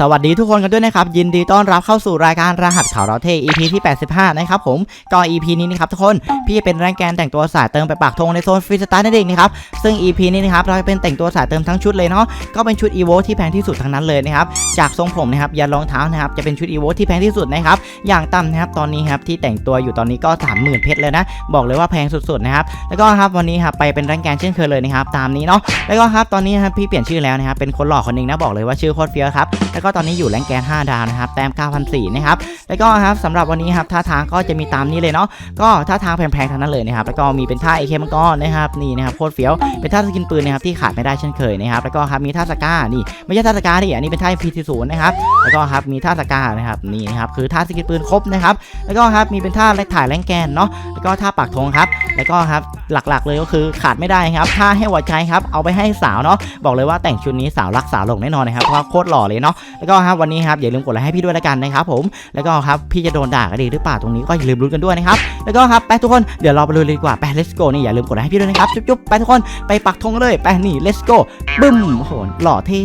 สวัสดีทุกคนกันด้วยนะครับยินดีต้อนรับเข้าสู่รายการรหัสข่าวเราเท EP ที่ 85 นะครับผมก็ EP นี้นะครับทุกคนพี่เป็นแรงแกนแต่งตัวสายเติมไปปากธงในโซนฟรีสไตล์นั่นเองนะครับซึ่ง EP นี้นะครับเราจะเป็นแต่งตัวสายเติมทั้งชุดเลยเนาะก็เป็นชุด EVO ที่แพงที่สุดทั้งนั้นเลยนะครับจากทรงผมนะครับยันรองเท้านะครับจะเป็นชุด EVO ที่แพงที่สุดนะครับอย่างต่ำนะครับตอนนี้ครับที่แต่งตัวอยู่ตอนนี้ก็ 30,000 เพชรเลยนะบอกเลยว่าแพงสุดๆนะครับแล้วก็ครับวันนี้ครับไปเป็นแรงแกนเช่นเคยเลยนะครับตามนี้เนาะแล้วก็ครับตอนนี้ครับพี่เปลี่ยนชื่อแล้วนะครับเป็นคนหล่อคนนึงนะบอกเลยว่าชื่อโคตรเฟี้ยวครับแล้วก็ตอนนี้อยู่แรงแกน5ดาวนะครับแต้ม9,004นะครับแล้วก็ครับสำหรับวันนี้ครับท่าทางก็จะมีตามนี้เลยเนาะก็ท่าทางแพงๆทั้งนั้นเลยนะครับแล้วก็มีเป็นท่าเอเคมังกรนะครับนี่นะครับโคตรเฟี้ยวเป็นท่าสกินปืนนะครับที่ขาดไม่ได้เช่นเคยนะครับแล้วก็ครับมีท่าสก้านี่ไม่ใช่ท่าสก้าดิอันนี้เป็นท่าพีทีศูนย์นะครับแล้วก็ครับมีท่าสก้านะครับนี่นะครับคือท่าสกินปืนครบนะครับแล้วก็ครับมีเป็นท่าถ่ายแรงแกนเนาะแล้วก็ท่าปักธงครับแล้วก็ครับหลักๆเลยก็คือขาดไม่ได้ครับท่าให้หัวใจครับเอาไปให้สาวเนาะบอกเลยว่าแต่งชุดนี้สาวรักสาวหลงแน่นอนนะครับเพราะโคตรหล่อเลยเนาะแล้วก็ครับวันนี้ครับอย่าลืมกดไลค์ให้พี่ด้วยละกันนะครับผมแล้วก็ครับพี่จะโดนด่ากันดีหรือเปล่าตรงนี้ก็อย่าลืมรุ้นกันด้วยนะครับแล้วก็ครับไปทุกคนเดี๋ยวเราไปเลยดีกว่าไป let's go นี่อย่าลืมกดไลค์ให้พี่ด้วยนะครับจุ๊บๆไปทุกคนไปปักธงเลยไปนี่ let's go บึ้มโอ้โหหล่อเท่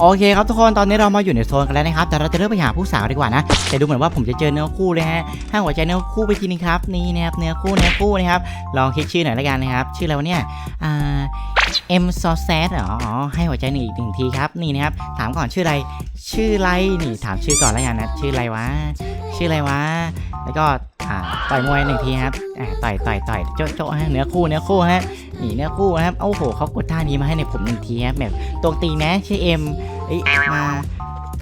โอเคครับทุกคนตอนนี้เรามาอยู่ในโซนกันแล้วนะครับแต่เราจะเริ่มไปหาผู้สาวดีกว่านะแต่ดูเหมือนว่าผมจะเจอเนื้อคู่เลยฮะให้หัวใจเนื้อคู่ไปทีนึงครับนี่นะครับเนื้อคู่เนื้อคู่นะครับลองคิดชื่อหน่อยละกันนะครับชื่ออะไรวะเนี่ยอ่า M s o s e t อ๋ออ๋อให้หัวใจหนึ่งอีกหนึ่งทีครับนี่นะครับถามก่อนชื่ออะไรชื่อไรนี่ถามชื่อก่อนละกันนะชื่ออะไรวะ ชื่ออะไรวะ แล้วก็อ่าต่อยมวยหนึ่งทีครับอ่ต่อยต่อยต่อยโจ๊ะโจ๊ะฮะเนื้อคู่เนื้อคู่ฮะนี่เนื้อคู่ครับโอ้โหเขากดท่านี้มาให้ในผมหนึ่งทีครับแบบตรงตีนะชื่อเอ็มเอ้ยมา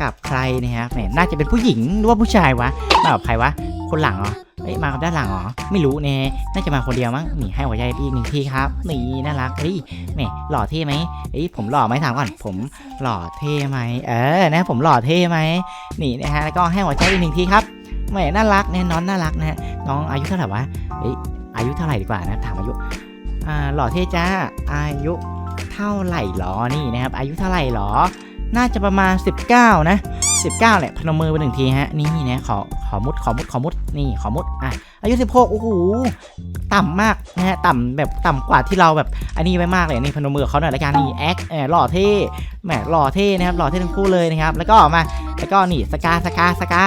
กับใครนะครับแหมน่าจะเป็นผู้หญิงหรือว่าผู้ชายวะมากับใครวะคนหลังเหรอเอ้ยมากับด้านหลังเหรอไม่รู้เน่น่าจะมาคนเดียวมั้งนี่ให้หัวใจอีกหนึ่งทีครับนี่น่ารักเฮ้ยแหมหล่อเท่ไหมเอ้ยผมหล่อไหมถามก่อนผมหล่อเท่ไหมเออนะผมหล่อเท่ไหมนี่นะฮะแล้วก็ให้หัวใจอีกหนึ่งทีครับ แหมน่ารักเนี่ยน้องน่ารักนะฮะน้องอายุเท่าไหร่วะเอ้ยอายุเท่าไหร่ดีกว่านะถามอายุอ่าหล่อเท่จ้าอายุเท่าไหร่หรอนี่นะครับ อายุเท่าไหร่หรอ น่าจะประมาณ 19 นะ 19แหละพนมมือไปหนึ่งทีฮะนี่นะขอขอมุดขอมุดขอมุดนี่ขอมุดอะอายุ 16โอ้โหต่ำมากนะฮะต่ำแบบต่ำกว่าที่เราแบบอันนี้ไปมากเลยนี่พนมมือเขาหน่อยละกันนี่แอคเออหล่อเท่แหมหล่อเท่นะครับหล่อเท่ทั้งคู่เลยนะครับ แล้วก็มาแล้วก็นี่สกาสกาสกา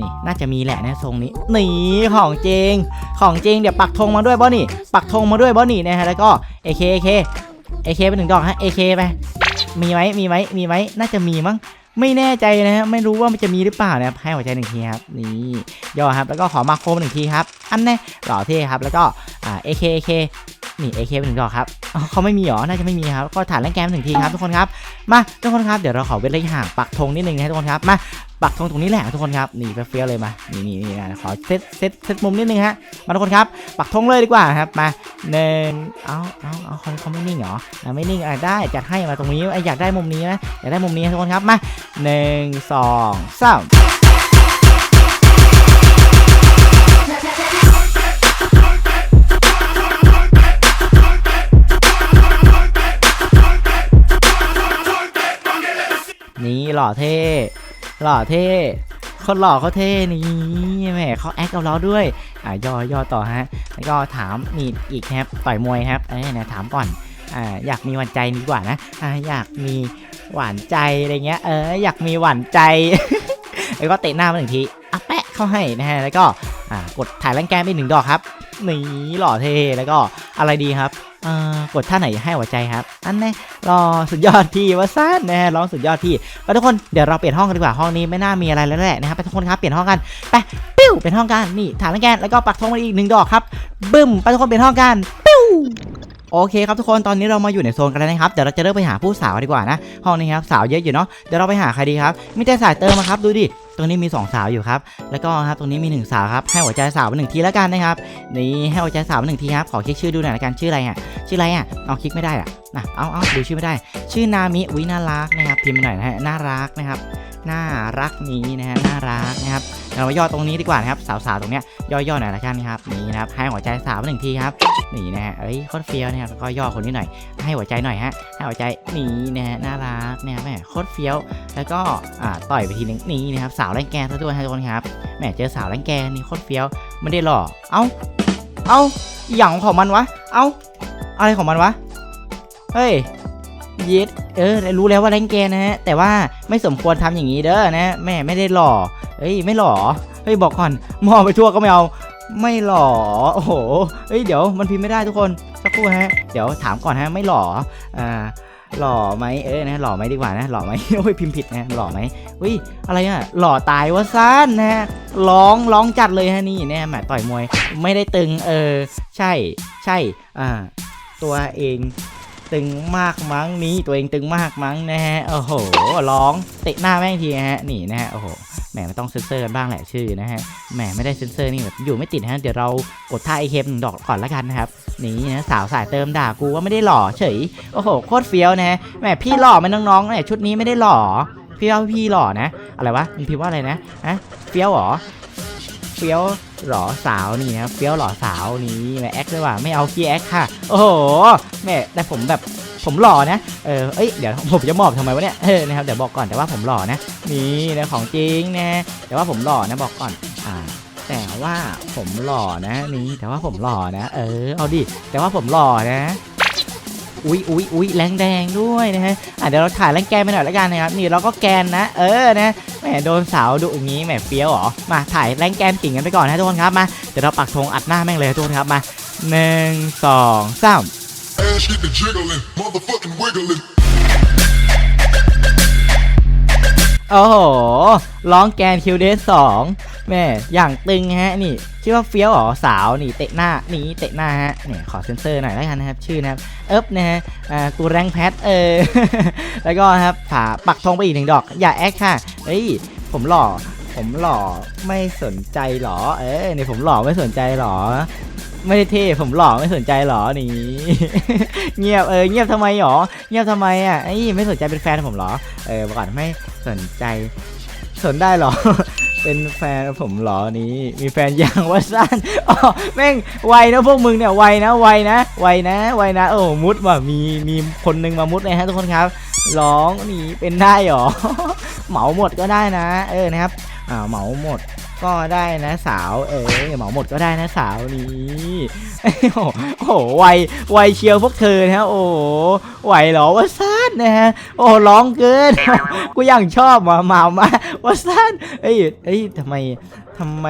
นี่น่าจะมีแหละนะทรงนี้นี่ของจริง ของจริงเดี๋ยวปักธงมาด้วยบ่นี่ ปักธงมาด้วยบ่นี่นะฮะแล้วก็เอเคเอเคเอเคไปหนึ่งดอกฮะเอเคไปมีไหมมีไหมมีไหมน่าจะมีมั้งไม่แน่ใจนะฮะไม่รู้ว่ามันจะมีหรือเปล่านะครับให้หัวใจหนึ่งทีครับนี่ย่อครับแล้วก็ขอมาโคมหนึ่งทีครับอันแน่หล่อเท่ครับแล้วก็อ่าเอเคเอเค นี่เอเคไปหนึ่งดอกครับเขาไม่มีหรอ น่าจะไม่มีครับ ก็ฐานแรงแกมหนึ่งทีครับทุกคนครับ มาทุกคนครับ เดี๋ยวเราขอเว้นระยะห่างปักธงนิดนึงนะทุกคนครับ มาปักธงตรงนี้แหละทุกคนครับ นี่เฟี้ยวเลยมา นี่นี่นี่นะขอเซตเซตเซตมุมนิดนึงฮะ มาทุกคนครับ ปักธงเลยดีกว่าครับ มาหนึ่งเอาเอาเอาเขาเขาไม่นิ่งเหรออะไม่นิ่งอะได้ จัดให้มาตรงนี้อะอยากได้มุมนี้นะอยากได้มุมนี้ทุกคนครับ มาหนึ่งสองสาม หล่อเท่หล่อเท่คนหล่อเขาเท่นี่แหมเขาแอคกับเราด้วยอะย่อย่อต่อฮะแล้วก็ถามนี่อีกครับต่อยมวยครับเอ้ยนะถามก่อนอ่าอยากมีหวานใจดีกว่านะอ่าอยากมีหวานใจอะไรเงี้ยเอออยากมีหวานใจแล้วก็เตะหน้ามาหนึ่งทีอะแปะเข้าให้นะฮะแล้วก็อ่ากดถ่ายแรงแกนไปหนึ่งดอกครับ นี่หล่อเท่แล้วก็อะไรดีครับอ่อกดท่าไหนให้หัวใจครับ อันนี้รอสุดยอดที่ว่าสั้นนะร้องสุดยอดที่ไปทุกคนเดี๋ยวเราเปลี่ยนห้องกันดีกว่าห้องนี้ไม่น่ามีอะไรแล้วแหละนะครับไปทุกคนครับเปลี่ยนห้องกันไปปิ้วเปลี่ยนห้องกันนี่ฐานแรงแกนแล้วก็ปักธงมาอีกหนึ่งดอกครับบึ้มไปทุกคนเปลี่ยนห้องกันปิ้ว โอเคครับทุกคนตอนนี้เรามาอยู่ในโซนกันแล้วนะครับเดี๋ยวเราจะเริ่มไปหาผู้สาวดีกว่านะห้องนี้ครับสาวเยอะอยู่เนาะเดี๋ยวเราไปหาใครดีครับมีแต่สายเติมครับดูดิตรงนี้มีสองสาวอยู่ครับ แล้วก็ครับตรงนี้มีหนึ่งสาวครับ ให้หัวใจสาวไปหนึ่งทีแล้วกันนะครับ นี่ให้หัวใจสาวไปหนึ่งทีครับ ขอคลิกชื่อดูหน่อยละกัน ชื่ออะไรอะ ชื่ออะไรอะ เอาคลิกไม่ได้อะนะเอาเอาดูชื่อไม่ได้ ชื่อนามิ วิน่ารักนะครับ พิมพ์หน่อยนะฮะ น่ารักนะครับ น่ารักนี้นะฮะน่ารักนะครับเรามาย่อตรงนี้ดีกว่านะครับสาวๆตรงเนี้ยย่อๆหน่อยละกันะครับนี่นะครับให้หัวใจสาวหนึ่งทีครับนี่นะฮะเอ้ยโคตรเฟี้ยวนะครับแล้วก็ย่อคนนี้หน่อย ให้หัวใจหน่อยฮะให้หัวใจนี่นะฮะน่ารักเนี่ยแม่โคตรเฟี้ยว แล้วก็อ่าต่อยไปทีนึงนี่นะครับสาวแรงแกซะด้วยทุกคนครับแหมเจอสาวแรงแกนี่โคตรเฟี้ยวไม่ได้หล่อเอ้าเอ้าอหย่างของมันวะเอ้าอะไรของมันวะเฮ้ย เย็ดเออรู้แล้วว่าแรงแกนะฮะแต่ว่าไม่สมควรทำอย่างนี้เด้อนะแม่ไม่ได้หล่อเฮ้ยไม่หล่อเฮ้ยบอกก่อนมองไปทั่วก็ไม่เอาไม่หล่อโอ้โหเฮ้ยเดี๋ยวมันพิมพ์ไม่ได้ทุกคนสักครู่ฮะเดี๋ยวถามก่อนฮะไม่หล่ออ่าหล่อไหมเออนะหล่อไหมดีกว่านะหล่อไหมโอ้ยพิมพ์ผิดนะหล่อไหมอุ้ยอะไรอะหล่อตายวะซ่านนะฮะร้องร้องจัดเลยฮะนี่เนี่ยแหมต่อยมวยไม่ได้ตึงเออใช่ใช่อ่าตัวเอง ตึงมากมั้งนี้ตัวเองตึงมากมั้งนะฮะโอ้โหร้องเตะหน้าแม่งทีฮะนี่นะฮะโอ้โหแหมไม่ต้องเซ็นเซอร์กันบ้างแหละชื่อนะฮะแหมไม่ได้เซ็นเซอร์นี่แบบอยู่ไม่ติดฮะเดี๋ยวเรากดท่าไอเคมดอกก่อนละกันนะครับนี่นะสาวสายเติมด่ากูว่าไม่ได้หล่อเฉยโอ้โหโคตรเฟี้ยวนะฮะแหมพี่หล่อไหมน้องๆเนี่ยชุดนี้ไม่ได้หล่อพี่ว่าพี่หล่อนะ อะไรวะมึงพิมพ์ว่าอะไรนะฮะเฟี้ยวเหรอเฟี้ยว หล่อสาวนี่นะเฟี้ยวหล่อสาวนี่แหมแอคด้วยว่ะไม่เอาขี้แอคค่ะ โอ้โหแม่แต่ผมแบบผมหล่อนะเออเอ้ยเดี๋ยวผมจะมอบทำไมวะเนี่ยเออนะครับเดี๋ยวบอกก่อนแต่ว่าผมหล่อนะนี่นะของจริงนะแต่ว่าผมหล่อนะบอกก่อนอ่าแต่ว่าผมหล่อนะนี่แต่ว่าผมหล่อนะ เออเอาดิแต่ว่าผมหล่อนะ อุ๊ยอุ๊ยอุ๊ยแรงแดงด้วยนะฮะอะเดี๋ยวเราถ่ายแรงแกนไปหน่อยแล้วกันนะครับ นี่เราก็แกนนะ เออนะแหมโดนสาวดุอย่างนี้แหมเฟี้ยวเหรอ มาถ่ายแรงแกนกิ่งกันไปก่อนนะทุกคนครับ มา เดี๋ยวเราปักธงอัดหน้าแม่งเลยทุกคนครับ มาหนึ่งสองสาม Ass get the jiggling, motherfucking wiggling. โอ้โห ร้องแกนคิวเดสสอง แม่อย่างตึงฮะนี่คิดว่าเฟี้ยวหรอสาวนี่เตะหน้านี่เตะหน้าฮะนี่ขอเซ็นเซอร์หน่อยแล้วกันนะครับชื่อนะครับเอิบนะฮะอ่ากูแรงแพทเออแล้วก็ครับผาปักธงไปอีกหนึ่งดอก อย่าแอคค่ะเฮ้ยผมหล่อผมหล่อไม่สนใจหรอ เอ้ยนี่ผมหล่อไม่สนใจหรอ ไม่ได้เท่ผมหล่อไม่สนใจหรอนี่เงียบเออเงียบทำไมหรอเงียบทำไมอะไอ้ยไม่สนใจเป็นแฟนผมหรอเออบอกก่อนไม่สนใจ สนได้เหรอ เป็นแฟนผมเหรอนี้ มีแฟนยังว่าสั้นอ๋อแม่งไวนะพวกมึงเนี่ยไวนะไวนะไวนะไวนะโอ้มุดว่ะมีมีคนหนึงมามุดเลยฮะทุกคนครับร้องนี่เป็นได้เหรอเหมาหมดก็ได้นะ เออนะครับอ่าเหมาหมด ก็ได้นะสาว เออเหมาหมดก็ได้นะสาวนี้โอ้โหไวไวเชียวพวกเธอนะฮะโอ้หไหวเหรอว่าสั้นนะฮะโอ้ร้องเกินกูยังชอบมามามาว่าสั้นเอ้ยเอ้ยทำไมทำไม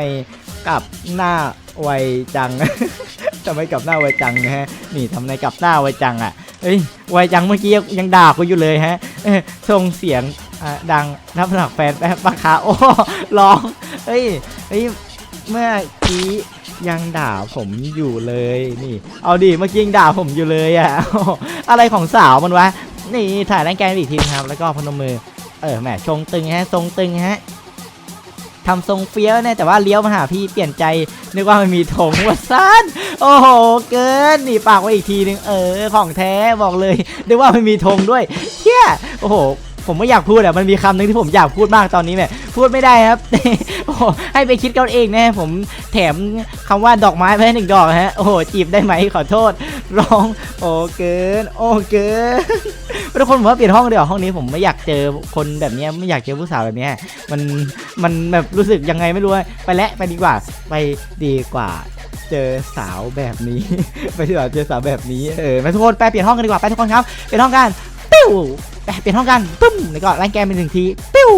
กลับหน้าไวจังทำไมกลับหน้าไวจังนะฮะนี่ทำไมกลับหน้าไวจังอะเอ้ยไวจังเมื่อกี้ยังด่ากูอยู่เลยฮะส่งเสียงดังนับหนักแฟนแป๊บปะคะโอ้ร้อง เฮ้ยเฮ้ยเมื่อกี้ยังด่าผมอยู่เลยนี่ เอาดิเมื่อกี้ยังด่าผมอยู่เลยอะ อะไรของสาวมันวะ นี่ถ่ายแรงแกนอีกทีนะครับ แล้วก็พนมมือ เออแหมชงตึงฮะ ทรงตึงฮะทำทรงเฟี้ยวเนี่ยแต่ว่าเลี้ยวมาหาพี่เปลี่ยนใจนึกว่ามันมีธงว่าสั้นโอ้โห เกินนี่ปากไว้อีกทีนึงเออของแท้บอกเลยนึกว่ามันมีธงด้วยเฮียโอ้โห ผมไม่อยากพูดอะมันมีคำหนึงที่ผมอยากพูดมากตอนนี้แหม่พูดไม่ได้ครับ โอ้โหให้ไปคิดกันเองนะผมแถมคำว่าดอกไม้ไปให้หนึ่งดอกฮะโอ้โหจีบได้ไหมขอโทษ ร้อง โอ้เกิน โอ้เกิน ทุกคนผมว่าเปลี่ยนห้องเดี๋ยวาห้องนี้ผมไม่อยากเจอคนแบบเนี้ยไม่อยากเจอผู้สาวแบบเนี้ยมันมันแบบรู้สึกยังไงไม่รู้อะไปแล้วไปดีกว่าไปดีกว่า เจอสาวแบบนี้ ไปดีกว่าเจอสาวแบบนี้เออมาทุกคนไปเปลี่ยนห้องกันดีกว่าไปทุกคนครับเปลี่ยนห้องกัน ปิ้วไปเปลี่ยนห้องกันปึ้มแล้วก็ไล่แกมเป็นหนึ่งทีปิ้ว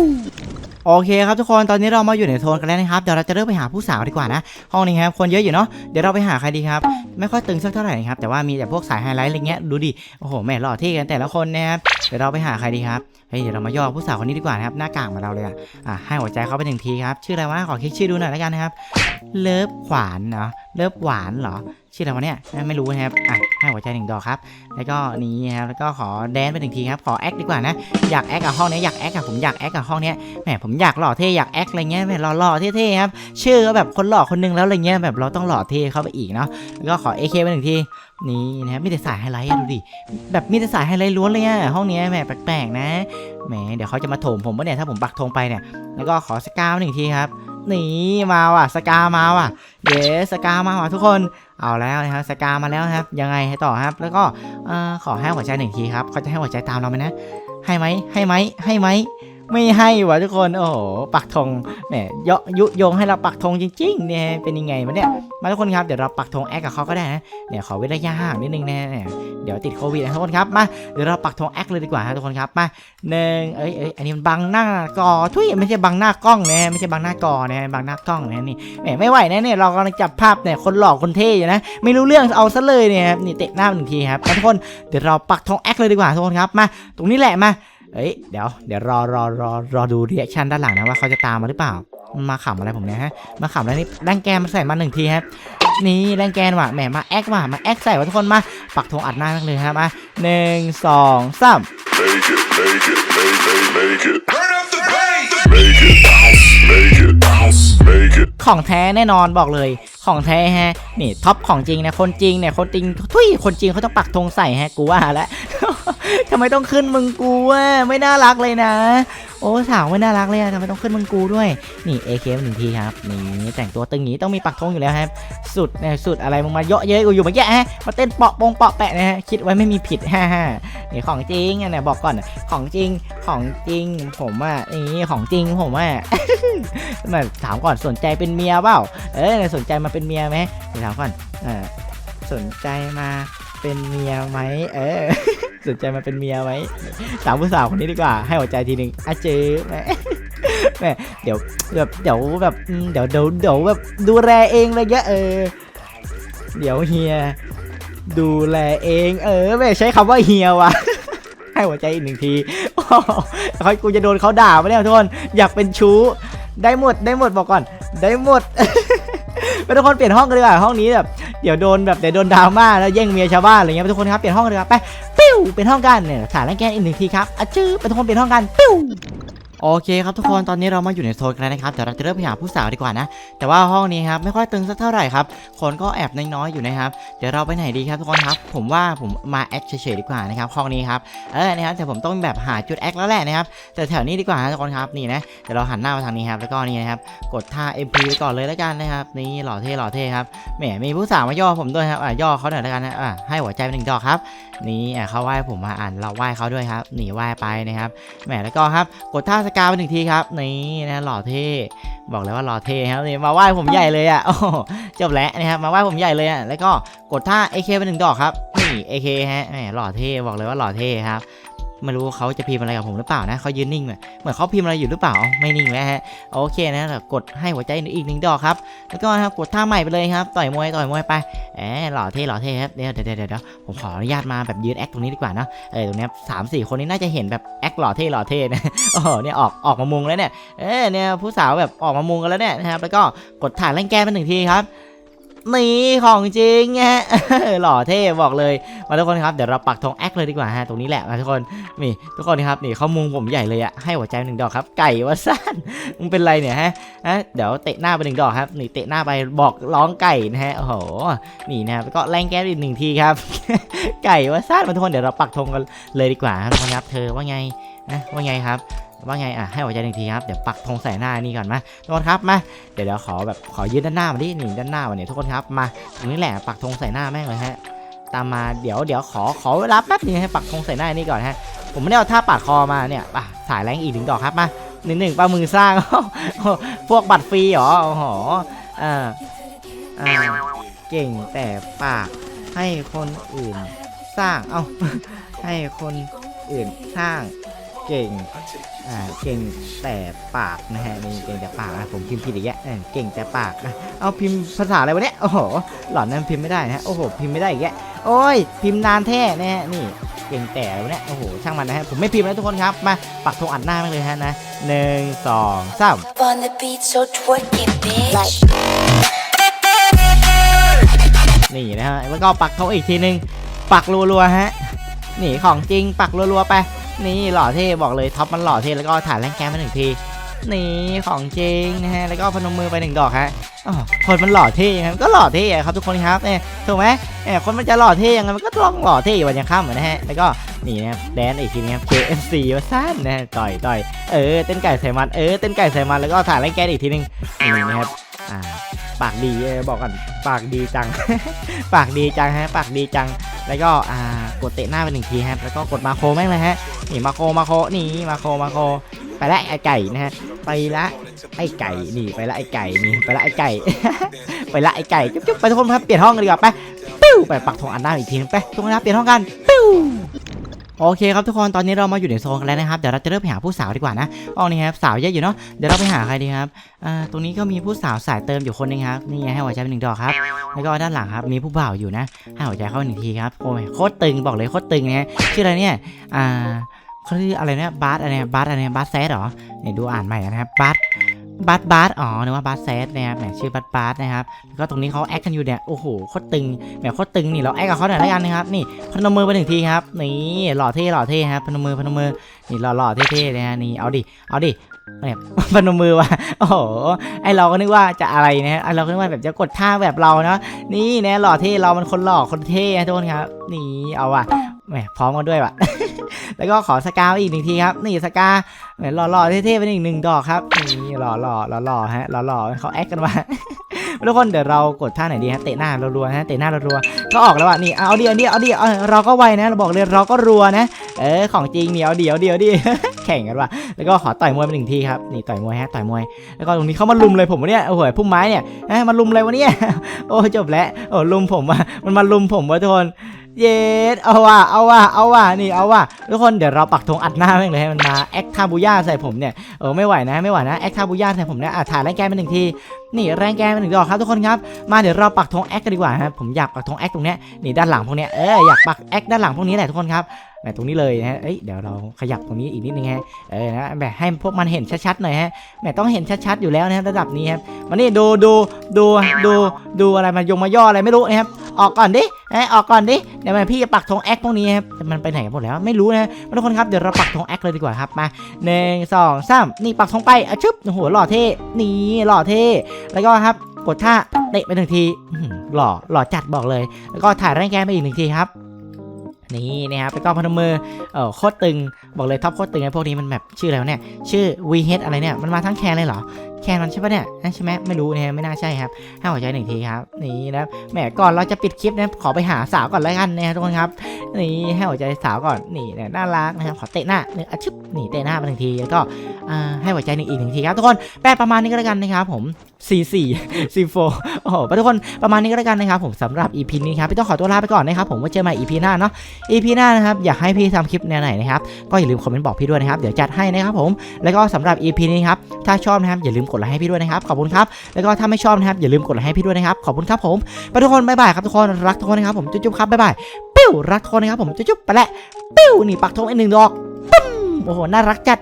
โอเคครับทุกคนตอนนี้เรามาอยู่ในโซนกันแล้วนะครับเดี๋ยวเราจะเริ่มไปหาผู้สาวดีกว่านะ ห้องนี้ครับคนเยอะอยู่เนาะเดี๋ยวเราไปหาใครดีครับ ไม่ค่อยตึงสักเท่าไหร่ครับแต่ว่ามีแต่พวกสายไฮไลท์อะไรเงี้ยดูดิโอ้โหแม่หล่อเท่กันแต่ละคนนะครับเดี๋ยวเราไปหาใครดีครับเฮ้ยเดี๋ยวเรามาย่อผู้สาวคนนี้ดีกว่านะครับหน้ากากเหมาเราเลยอะอะให้หัวใจเขาไปหนึ่งทีครับชื่ออะไรวะขอคลิกชื่อดูหน่อยแล้วกันนะครับเลิฟขวานเนาะเลิฟหวานเหรอชื่ออะไรวะเนี่ยไม่รู้นะครับอะ ให้หัวใจหนึ่งดอกครับ แล้วก็นี้ครับ แล้วก็ขอแดนไปหนึ่งทีครับ ขอแอคดีกว่านะ อยากแอคกับห้องเนี้ยอยากแอคกับผมอยากแอคกับห้องเนี้ยแหมผมอยากหล่อเท่อยากแอคอะไรเงี้ยแหมหล่อๆเท่ๆครับชื่อก็แบบคนหล่อคนนึงแล้วอะไรเงี้ยแบบเราต้องหล่อเท่เข้าไปอีกเนาะ แล้วก็ขอ AK ไปหนึ่งทีนี่นะครับมีแต่สายไฮไลท์อะดูดิ แบบมีแต่สายไฮไลท์ล้วนเลยอะห้องเนี้ยแหมแปลกๆนะแหมเดี๋ยวเขาจะมาโถมผมปะเนี่ยถ้าผมปักธงไปเนี่ย แล้วก็ขอสกาวหนึ่งทีครับ นี่มาว่ะสกามาว่ะเย้สกามาว่ะทุกคนเอาแล้วนะครับสกามาแล้วครับ ยังไงให้ต่อครับ แล้วก็เอ่อขอให้หัวใจหนึ่งทีครับเขาจะให้หัวใจตามเราไหมนะ ให้ไหมให้ไหมให้ไหม ไม่ให้วะทุกคนโอ้โหปักธงแหมเยาะยุโยงให้เราปักธงจริงๆเนี่ยเป็นยังไงวะเนี่ยมาทุกคนครับเดี๋ยวเราปักธงแอคกับเขาก็ได้นะเนี่ยขอเว้นระยะห่างนิดนึงนะเนี่ยเดี๋ยวติดโควิดนะทุกคนครับมาเดี๋ยวเราปักธงแอคเลยดีกว่าฮะทุกคนครับมาหนึ่งเอ้ยเอ้ยอันนี้มันบังหน้ากอทุยไม่ใช่บังหน้ากล้องนะไม่ใช่บังหน้ากอนะบังหน้ากล้องนะนี่แหมไม่ไหวนะเนี่ยเรากำลังจับภาพเนี่ยคนหลอกคนเท่อยู่นะไม่รู้เรื่องเอาซะเลยเนี่ยครับนี่เตะหน้าหนึ่งทีครับมาทุกคนเดี๋ยวเราปักธงแอคเลยดีกว่าทุกคนครับมาตรงนี้แหละมา เอ้ยเดี๋ยวเดี๋ยวรอรอรอรอดูรีแอคชั่นด้านหลังนะว่าเขาจะตามมาหรือเปล่ามันมาขำอะไรผมเนี่ยฮะ มาขำแล้วนี่แรงแกนมาใส่มาหนึ่งทีครับนี่แรงแกนว่ะแหมมาแอคว่ะมาแอคใส่ว่ะทุกคนมาปักธงอัดหน้ามากเลยครับมาหนึ่งสองสาม Make it, make it, make, make, make it. Turn up the bass. Make it bounce, make it bounce, make it. ของแท้แน่นอนบอกเลยของแท้ฮะนี่ท็อปของจริงนะคนจริงเนี่ยคนจริงทุยคนจริงเขาต้องปักธงใส่ฮะกูว่าแล้ว ทำไมต้องขึ้นมึงกูอะไม่น่ารักเลยนะ โอ้สาวไม่น่ารักเลยอะทำไมต้องขึ้นมึงกูด้วย นี่ AK หนึ่งทีครับ นี่แต่งตัวตึงอย่างนี้ต้องมีปักธงอยู่แล้วครับ สุดเนี่ยสุดอะไรมึงมาเยอะเย้ยกูอยู่เมื่อกี้ฮะ มาเต้นเปาะปงเปาะแปะนะฮะ คิดไว้ไม่มีผิดฮ่าฮ่านี่ของจริงอะเนี่ยบอกก่อน ของจริง ของจริง ผมอะนี่ของจริงผมอะมาถามก่อนสนใจเป็นเมียเปล่า เออสนใจมาเป็นเมียไหมถามก่อน เออสนใจมาเป็นเมียไหมเออ สนใจมาเป็นเมียไหมถามผู้สาวคนนี้ดีกว่า ให้หัวใจทีหนึ่งอาเจอแหมแหมเดี๋ยวแบบเดี๋ยวแบบเดี๋ยวเดี๋ยวเดี๋ยวแบบดูแลเองอะไรเงี้ยเออ เดี๋ยวเฮียดูแลเอง เออไม่ใช้คำว่าเฮียวะให้หัวใจอีกหนึ่งทีโอ้โหเขากูจะโดนเขาด่าไปเนี่ยทุกคนอยากเป็นชู้ ได้หมดได้หมดบอกก่อน ได้หมดไปทุกคนเปลี่ยนห้องกันดีกว่าห้องนี้แบบ เดี๋ยวโดนแบบเดี๋ยวโดนดราม่าแล้วแย่งเมียชาวบ้านอะไรเงี้ยทุกคนครับเปลี่ยนห้องกันครับไปปิ้วเป็นห้องกันเนี่ยถ่ายแล้วแกนอีกหนึ่งทีครับอะจื้อไปทุกคนเปลี่ยนห้องกันปิ้ว โอเคครับทุกคนตอนนี้เรามาอยู่ในโซนกันแล้วนะครับเดี๋ยวเราจะเริ่มไปหาผู้สาวดีกว่านะ แต่ว่าห้องนี้ครับไม่ค่อยตึงสักเท่าไหร่ครับคนก็แอบน้อยๆอยู่นะครับเดี๋ยวเราไปไหนดีครับทุกคนครับ ผมว่าผมมาแอคเฉยๆดีกว่านะครับห้องนี้ครับเออนะครับแต่ผมต้องแบบหาจุดแอคแล้วแหละนะครับแต่แถวนี้ดีกว่าทุกคนครับนี่นะเดี๋ยวเราหันหน้ามาทางนี้ครับแล้วก็นี่นะครับกดท่า MP ไปก่อนเลยแล้วกันนะครับนี่หล่อเท่หล่อเท่ครับแหมมีผู้สาวมาย่อผมด้วยครับอะย่อเขาหน่อยแล้วกันนะอะให้หัวใจเป็นหนึ่งดอกครับนี่อะเขาไหว้ผมมาอ่านเราไหว้เขาด้วยครับหนีไหว้ไปนะครับแหมแล้วก็ครับกดท่าสกาไปหนึ่งทีครับนี่นะหล่อเท่บอกเลยว่าหล่อเท่ครับนี่มาไหว้ผมใหญ่เลยอะโอ้จบแล้วนะครับมาไหว้ผมใหญ่เลยอะแล้วก็กดท่า AK ไปหนึ่งดอกครับนี่ AK ฮะแหมหล่อเท่บอกเลยว่าหล่อเท่ครับ ไม่รู้เขาจะพิมพ์อะไรกับผมหรือเปล่านะเขายืนนิ่งเหมือนเหมือนเขาพิมพ์อะไรอยู่หรือเปล่าไม่นิ่งแล้วฮะโอเคนะกดให้หัวใจอีกหนึ่งดอกครับแล้วก็นะครับกดท่าใหม่ไปเลยครับต่อยมวยต่อยมวยไปแหมหล่อเท่หล่อเท่ครับเดี๋ยวเดี๋ยวเดี๋ยวผมขออนุญาตมาแบบยืนแอคตรงนี้ดีกว่านะเออตรงนี้สามสี่คนนี้น่าจะเห็นแบบแอคหล่อเท่หล่อเท่นะโอ้โหเนี่ยออกออกมามุงแล้วเนี่ยเออเนี่ยผู้สาวแบบออกมามุงกันแล้วเนี่ยนะครับแล้วก็กดถ่ายแรงแกนมาหนึ่งทีครับ นี่ของจริงฮะหล่อเท่บอกเลยมาทุกคนครับเดี๋ยวเราปักธงแอคเลยดีกว่าฮะตรงนี้แหละมาทุกคนนี่ทุกคนครับนี่เขามุงผมใหญ่เลยอะให้หัวใจหนึ่งดอกครับ ไก่ว่าสั้นมึงเป็นไรเนี่ยฮะฮะเดี๋ยวเตะหน้าไปหนึ่งดอกครับนี่เตะหน้าไปบอกร้องไก่นะฮะโอ้โหนี่นะครับก็แรงแก้มอีกหนึ่งทีครับ ไก่ว่าสั้นมาทุกคนเดี๋ยวเราปักธงกันเลยดีกว่าทุกคนครับเธอว่าไงนะว่าไงครับ ว่าไงอะให้หัวใจหนึ่งทีครับเดี๋ยวปักธงใส่หน้านี่ก่อนมาทุกคนครับมาเดี๋ยวเดี๋ยวขอแบบขอยืนด้านหน้ามาดินี่งด้านหน้ามาเนี่ยทุกคนครับมาตรงนี้แหละปักธงใส่หน้าแม่งเลยฮะตามมาเดี๋ยวเดี๋ยวขอขอเวลาแป๊บนึงให้ปักธงใส่หน้านี่ก่อนฮะผมไม่ได้เอาท่าปาดคอมาเนี่ยป่ะถ่ายแรงอีกหนึ่งดอกครับมาหนึ่งหนึ่งปลามือสร้างพวกบัตรฟรีเหรอโอ้โหอ่าอ่าเก่งแต่ปากให้คนอื่นสร้าง เอ้าให้คนอื่นสร้างเก่ง อ่าเก่งแต่ปากนะฮะนี่เก่งแต่ปากนะผมพิมพ์ผิดอีกแล้วเออเก่งแต่ปากนะเอาพิมพ์ภาษาอะไรวะเนี่ยโอ้โหหล่อนนั้นพิมพ์ไม่ได้นะฮะโอ้โหพิมพ์ไม่ได้อีกแล้วโอ้ยพิมพ์นานแท้นะฮะนี่เก่งแต่อะไรวะเนี่ยโอ้โหช่างมันนะฮะผมไม่พิมพ์แล้วทุกคนครับมาปักธงอัดหน้าไปเลยฮะนะหนึ่งสองสาม Up on the beat, so twerk it, bitch. นี่นะฮะแล้วก็ปักธงอีกทีนึงปักรัวๆฮะนี่ของจริงปักรัวๆไป นี่หล่อเท่บอกเลยท็อปมันหล่อเท่แล้วก็ถ่ายแรงแกมมาหนึ่งทีนี่ของจริงนะฮะแล้วก็พนมมือไปหนึ่งดอกฮะคนมันหล่อเท่ยังไงมันก็หล่อเท่ครับทุกคนครับเนี่ยถูกไหมเออคนมันจะหล่อเท่ยังไงมันก็ต้องหล่อเท่อยู่วันยังค่ำเหมือนนะฮะแล้วก็นี่นะครับแดนอีกทีนึงครับ KFC ว่าสั้นนะฮะต่อยต่อยเออเต้นไก่ใส่มันเออเต้นไก่ใส่มันแล้วก็ถ่ายแรงแกมอีกทีนึงนี่นะครับอ่าปากดีบอกก่อนปากดีจัง ปากดีจังฮะปากดีจัง แล้วก็อ่ากดเตะหน้าไปหนึ่งทีครับแล้วก็กดมาโคแม่งเลยฮะ นี่มาโคมาโคนี่มาโคมาโคไปละไอ้ไก่นะฮะไปละไอ้ไก่นี่ไปละไอ้ไก่นี่ไปละไอ้ไก่ ไปละไอ้ไก่จุ๊บไปทุกคนครับเปลี่ยนห้องกันดีกว่าไปปิ้วไปปักธงอันหน้าอีกทีนึงไปทุกคนครับเปลี่ยนห้องกันปิ้วโอเคครับทุกคนตอนนี้เรามาอยู่ในโซนกันแล้วนะครับเดี๋ยวเราจะเริ่มไปหาผู้สาวดีกว่านะห้องนี้ครับสาวเยอะอยู่เนาะเดี๋ยวเราไปหาใครดีครับอ่าตรงนี้ก็มีผู้สาวสายเติมอยู่คนหนึงครับนี่ไงให้หัวใจเป็นหนึ่งดอกครับแล้วก็ด้านหลังครับมีผู้บ่าวอยู่นะให้หัวใจเข้าหนึ่งทีครับโอ้ยโคตรตึงบอกเลยโคตรตึงนะฮะชื่ออะไรเนี่ยอ่า เขาเรียกอะไรเนี่ยบาสอะไรเนี่ยบาสอะไรเนี่ยบาสแซดเหรอเนี่ยดูอ่านใหม่นะครับบาสบาสบาสอ๋อนึกว่าบาสแซดนะครับแหมชื่อบาสบาสนะครับแล้วก็ตรงนี้เขาแอคกันอยู่เนี่ยโอ้โหโคตรตึงแหมโคตรตึงนี่เราแอคกับเขาหน่อยแล้วกันนะครับนี่พนมมือไปหนึ่งทีครับนี่หล่อเท่หล่อเท่ครับพนมมือพนมมือนี่หล่อหล่อเท่ๆนะฮะนี่เอาดิเอาดิ แบบพนมมือว่ะโอ้โหไอเราก็นึกว่าจะอะไรนะไอเราก็นึกว่าแบบจะกดท่าแบบเราเนาะนี่นะหล่อเท่เรามันคนหล่อคนเท่นะทุกคนครับ นี่เอาว่ะแหมพร้อมกันด้วยว่ะ แล้วก็ขอสกาวอีกหนึ่งทีครับ นี่สกาแหมหล่อหล่อเท่ๆเป็นอีกหนึ่งดอกครับนี่หล่อหล่อหล่อหล่อฮะหล่อหล่อเขาแอคกันมา ทุกคนเดี๋ยวเรากดท่าไหนดีฮะเตะหน้ารัวๆนะเตะหน้ารัวๆก็ออกแล้วว่ะนี่เอาดีเอาดีเอาดีเราก็ไวนะเราบอกเลยเราก็รัวนะ เออของจริงเนียวเดียวเดียวดิแข่งกันว่ะแล้วก็ขอต่อยมวยไปหนึ่งทีครับนี่ต่อยมวยฮะต่อยมวย แล้วก็ตรงนี้เขามาลุมเลยผมวะเนี่ยโอ้โหพุ่มไม้เนี่ยเอ้ยมาลุมเลยวะเนี่ยโอ้จบแล้วโอ้ลุมผมอะมันมาลุมผมวะทุกคน เย็ดเอาว่ะเอาว่ะเอาว่ะนี่เอาว่ะทุกคนเดี๋ยวเราปักธงอัดหน้าแม่งเลยให้มันมาแอคทาบูย่าใส่ผมเนี่ยเออไม่ไหวนะไม่ไหวนะแอคทาบูย่าใส่ผมเนี่ยอะถ่ายแรงแกนไปหนึ่งทีนี่แรงแกนไปหนึ่งดอกครับทุกคนครับมาเดี๋ยวเราปักธงแอคกันดีกว่าครับผมอยากปักธงแอคตรงเนี้ยนี่ด้านหลังพวกเนี้ยเอออยากปักแอคด้านหลังพวกนี้แหละทุกคนครับ ตรงนี้เลยนะฮะเอ้ยเดี๋ยวเราขยับตรงนี้อีกนิดนึงฮะเออนะแบบให้พวกมันเห็นชัดๆหน่อยฮะแหมต้องเห็นชัดๆอยู่แล้วนะครับระดับนี้ครับมานี่ดูดูดูดูดูอะไรมันยงมาย่ออะไรไม่รู้นะครับออกก่อนดิเอ้ยออกก่อนดิเดี๋ยวมันพี่จะปักธงแอคพวกนี้ครับมันไปไหนกันหมดแล้วไม่รู้นะทุกคนครับเดี๋ยวเราปักธงแอคเลยดีกว่าครับมาหนึ่งสองสามนี่ปักธงไปอะชึบโอ้โหหล่อเท่นี่หล่อเท่แล้วก็ครับกดท่าเตะไปหนึ่งทีหล่อหล่อจัดบอกเลย แล้วก็ถ่ายแรงแกไปอีกหนึ่งทีครับ นี่นะครับแล้วก็พนมมือเออโคตรตึงบอกเลยท็อปโคตรตึงไอ้พวกนี้มันแบบชื่ออะไรวเนี่ยชื่อ VH อะไรเนี่ยมันมาทั้งแคนเลยเหรอ แค่นมันใช่ปะเนี่ยใช่ไหมไม่รู้นะไม่น่าใช่ครับให้หัวใจหนึ่งทีครับนี่นะแหมก่อนเราจะปิดคลิปนะขอไปหาสาวก่อนแล้วกันนะครับทุกคนครับนี่ให้หัวใจสาวก่อนนี่นี่ยน่ารักนะครับขอเตะหน้าเนี่ยอชึบนี่เตะหน้าไปหนึ่งทีแล้วก็ให้หัวใจหนึ่งอีกหนึ่งทีครับทุกคนแปลประมาณนี้ก็แล้วกันนะครับผมสี่สี่สี่โฟโอ้โหทุกคนประมาณนี้ก็แล้วกันนะครับผมสำหรับ EP นี้ครับพี่ต้องขอตัวลาไปก่อนนะครับผมไว้เจอใหม่ EP หน้าเนาะ EP หน้านะครับอยากให้พี่ทำคลิปแนวไหนนะครับก็อย่าลืมคอมเมนต์บอกพี่ด้วยนะครับเดี๋ยวจัดให้นะครับผมแล้วก็สำหรับ EP นี้ครับถ้าชอบนะครับอย่าลืมกดไลค์ให้พี่ด้วยนะครับขอบคุณครับแล้วก็ถ้าไม่ชอบนะครับอย่าลืมกดไลค์ให้พี่ด้วยนะครับขอบคุณครับผมไปทุกคนบ๊ายบายครับทุกคนรักทุกคนนะครับผมจุ๊บๆครับบ๊ายบายปิ้วรักทุกคนนะครับผมจุ๊บๆไปแล้วปิ้วนี่ปักธงอีกหนึ่งดอกปึ้มโอ้โหน่ารักจัด